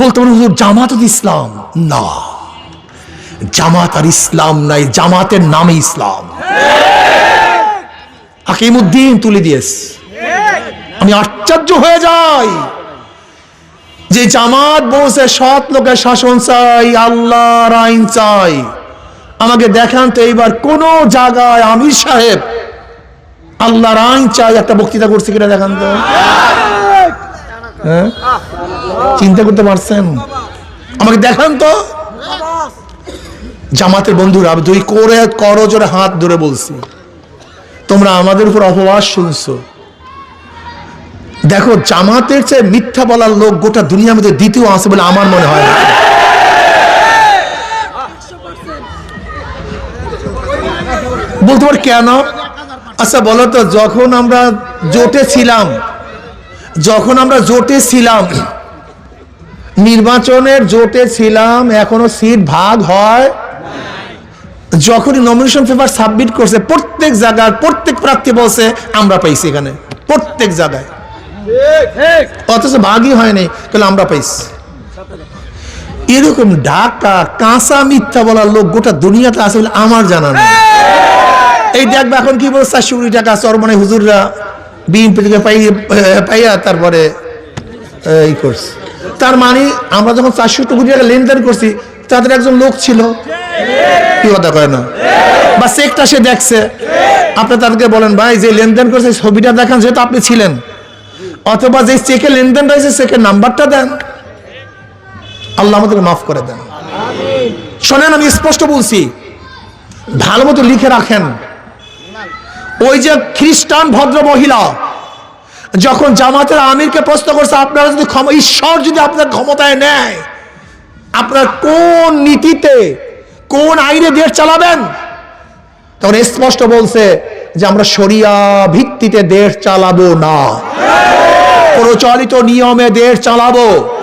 বলতে পারেন, হুজুর, জামাত ইসলাম। না। জামাত আর ইসলাম নাই, জামাতের নামে ইসলাম। হাকিমুদ্দিন তুলে দিয়েস আমি আশ্চর্য হয়ে যাই যে জামাত বসে সৎ লোকের শাসন চাই, আল্লাহর আইন চাই। আমাকে দেখান তো এইবার কোন জায়গায় আমির সাহেব আল্লাহর আইন চাই, একটা বক্তৃতা করছে কিনা দেখান তো। হ্যাঁ? চিন্তা করতে পারছেন? আমাকে দেখান তো। জামাতের বন্ধুরা দুই করে করো জোরে হাত ধরে বলছি। তোমরা আমাদের উপর অপবাস শুনছো। দেখো, জামাতের চেয়ে মিথ্যা বলার লোক গোটা দুনিয়ার মধ্যে দ্বিতীয় আছে বলে আমার মনে হয় বলতে পারি কেন? আচ্ছা বলো তো, যখন আমরা জোটে ছিলাম যখন আমরা জোটে ছিলাম, নির্বাচনের জোটে ছিলাম, এখনও সিট ভাগ হয় যখনই নমিনেশন পেপার সাবমিট করছে, প্রত্যেক জায়গার প্রত্যেক প্রার্থী বলছে, আমরা পাইছি এখানে। প্রত্যেক জায়গায়। অথচ ভাগই হয়নি, তাহলে আমরা পাইছি। এরকম ডাকা, কাঁচা মিথ্যা বলার লোক গোটা দুনিয়াতে আছে আমার জানা নেই। এই দেখবে এখন কি বলছে, চারশো কোটি টাকা চরমানে হুজুররা। বিএনপি থেকে পাই পাইয়া তারপরে এই করছে। তার মানে আমরা যখন চারশো কোটি টাকা লেনদেন করছি তাদের একজন লোক ছিল। কি কথা কয় না? বা চেকটা সে দেখছে। আপনি তাদেরকে বলেন ভাই যে লেনদেন করছে ছবিটা দেখান যেহেতু আপনি ছিলেন। অথবা যে চেকে লেনদেন রয়েছে চেকের নাম্বারটা দেন। আল্লাহ আমাদের মাফ করে দেন। শোনেন আমি স্পষ্ট বলছি ভালো মতো লিখে রাখেন। ওই যে খ্রিস্টান ভদ্র মহিলা, যখন জামাতের আমিরকে প্রশ্ন করছে, আপনারা যদি ঈশ্বর যদি আপনার ক্ষমতায় নেয়, আপনার কোন নীতিতে, কোন আইনে দেশ চালাবেন? তখন স্পষ্ট বলছে যে আমরা শরিয়া ভিত্তিতে দেশ চালাবো না। প্রচলিত নিয়মে দেশ চালাবো।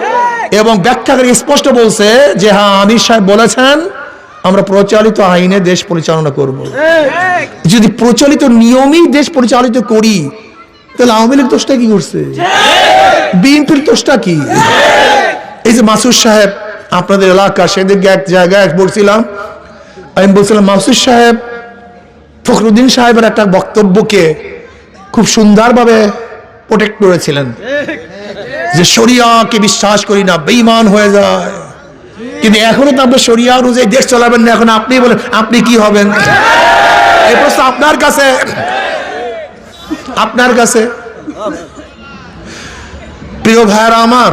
এবং ব্যাখ্যাকারী স্পষ্ট বলছে যে হ্যাঁ আমির সাহেব বলেছেন আমরা প্রচলিত আইনে দেশ পরিচালনা করব। যদি প্রচলিত নিয়মেই দেশ পরিচালিত করি তাহলে আওয়ামী লীগ দোষটা কি করছে? বিএনপির দোষটা কি? এই যে মাসুদ সাহেব আপনাদের এলাকা সেদিকে এক জায়গায় বলছিলাম আমি বলছিলাম মাসুদ সাহেব ফখরুদ্দিন সাহেবের একটা বক্তব্যকে খুব সুন্দরভাবে প্রোটেক্ট করেছিলেন। যে শরিয়াকে বিশ্বাস করি না বেঈমান হয়ে যায়। কিন্তু এখনও তো আপনি শরিয়া অনুযায়ী দেশ চালাবেন না, এখন আপনি বলেন, আপনি কি হবেন? এই প্রশ্ন আপনার কাছে। আপনার কাছে। প্রিয় ভাইয়ারা আমার,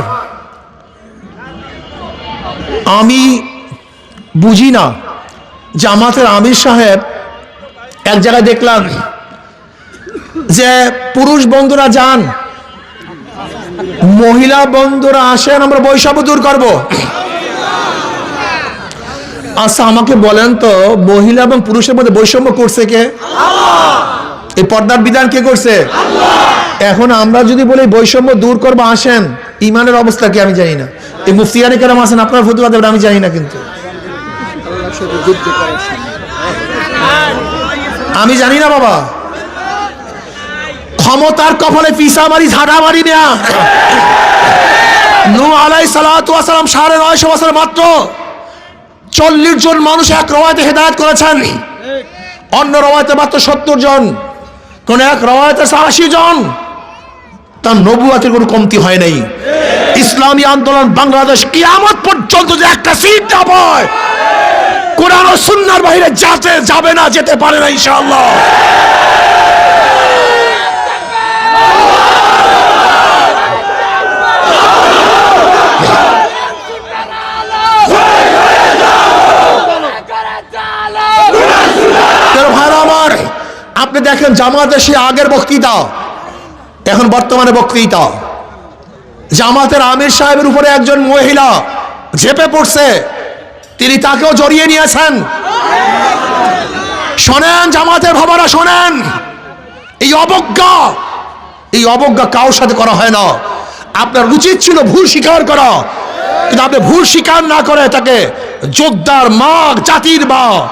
আমি বুঝি না জামাতের আমির সাহেব এক জায়গায় দেখলাম যে পুরুষ বন্ধুরা যান, মহিলা বন্ধুরা আসেন, আমরা বৈষম্য দূর করব। আচ্ছা আমাকে বলেন তো মহিলা এবং পুরুষের মধ্যে বৈষম্য করছে কে? এই পর্দার বিধান কে করছে? এখন আমরা যদি বলি বৈষম্য দূর করব আসেন ইমানের অবস্থা কি আমি জানি না। এই মুফতিয়ানি কেরাম আসেন আপনার ফতুয়া দেবেন আমি জানি না কিন্তু। আমি জানি না বাবা। ক্ষমতার কপালে পিসা মারি ঝাড়া মারি না নু আলাই সালাম সাড়ে নয়শো বছর মাত্র। চল্লিশ জন মানুষ এক রওয়াতে হেদায়ত করেছেন। অন্য রওয়াতে মাত্র সত্তর জন। কোন এক রওয়াতে আশি জন। তার নবুয়াতে কোনো কমতি হয় নাই। ইসলামী আন্দোলন বাংলাদেশ কিয়ামত পর্যন্ত যে একটা সিট না পায়। কোরআন সুন্নার বাইরে যাতে যাবে না, যেতে পারে না ইনশাআল্লাহ কেন ভাইরা আমার আপনি দেখেন জামাতের সে আগের বক্তৃতা। এখন বর্তমানে বক্তৃতা। জামাতের আমির সাহেবের উপরে একজন মহিলা ঝেপে পড়ছে। তিনি তাকেও জড়িয়ে নিয়েছেন। শোনেন জামাতের ভাবারা শোনেন। এই অবজ্ঞা এই অবজ্ঞা কারোর সাথে করা হয় না। আপনার উচিত ছিল ভুল স্বীকার করা। কিন্তু আপনি ভুল স্বীকার না করে তাকে যোদ্ধার মা জাতির মা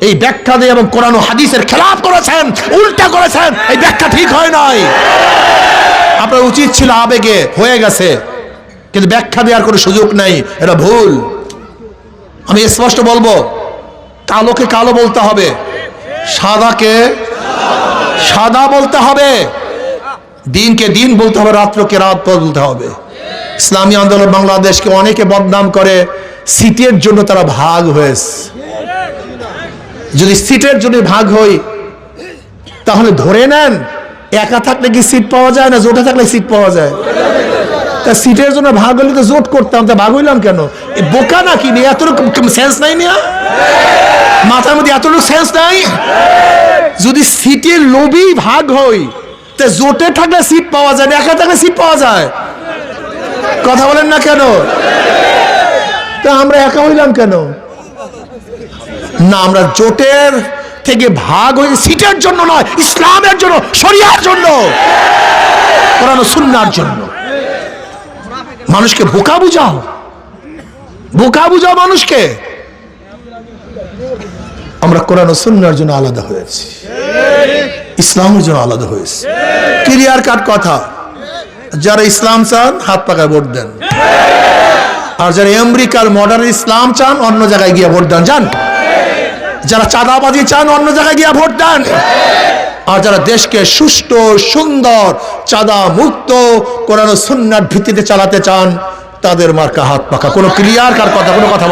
এই ব্যাখ্যা দিয়ে এবং কোরআন হাদিসের খেলাফ করেছেন, উল্টা করেছেন, এই ব্যাখ্যা ঠিক হয় নাই। আপনার উচিত ছিল আবেগে, হয়ে গেছে। কিন্তু ব্যাখ্যা দেওয়ার কোনো সুযোগ নাই, এটা ভুল। আমি স্পষ্ট বলব, কালোকে কালো বলতে হবে, সাদাকে সাদা বলতে হবে, দিনকে দিন বলতে হবে, রাত্রকে রাত বলতে হবে। ইসলামী আন্দোলন বাংলাদেশকে অনেকে বদনাম করে, সিটের জন্য তারা ভাগ হয়েছে। যদি সিটের জন্য ভাগ হই তাহলে ধরে নেন, একা থাকলে কি সিট পাওয়া যায় না জোটে থাকলে সিট পাওয়া যায়? তা সিটের জন্য ভাগ হলে তো জোট করতাম, তা ভাগ হইলাম কেন? বোকা নাকি? নিয়ে এতটুকু সেন্স নাই নিয়া? মাথার মধ্যে এতটুকু সেন্স নাই? যদি সিটের লোভই ভাগ হই তা জোটে থাকলে সিট পাওয়া যায় না, একা থাকলে সিট পাওয়া যায়? কথা বলেন না কেন? তা আমরা একা হইলাম কেন? না, আমরা জোটের থেকে ভাগ হয়ে সিটের জন্য নয়, ইসলামের জন্য, শরিয়ার জন্য, কোরআন সুন্নার জন্য। মানুষকে বোকা বুঝাও। বোকা বুঝাও মানুষকে। আমরা কোরআন সুন্নার জন্য আলাদা হয়েছি। ইসলামের জন্য আলাদা হয়েছে। ক্লিয়ার কাট কথা। যারা ইসলাম চান, হাত পাকায় ভোট দেন। আর যারা আমেরিকার মডার্ন ইসলাম চান, অন্য জায়গায় গিয়ে ভোট দেন। যান। যারা চাঁদাবাজি চান, অন্য জায়গায় গিয়া ভোট দেন। আর যারা দেশকে সুষ্ঠু, সুন্দর চাঁদা মুক্ত কোরআন সুন্নার ভিত্তিতে চালাতে চান, তাদের মার্কা হাত পাকা। কোনো ক্লিয়ার কার কথা, কোনো কথা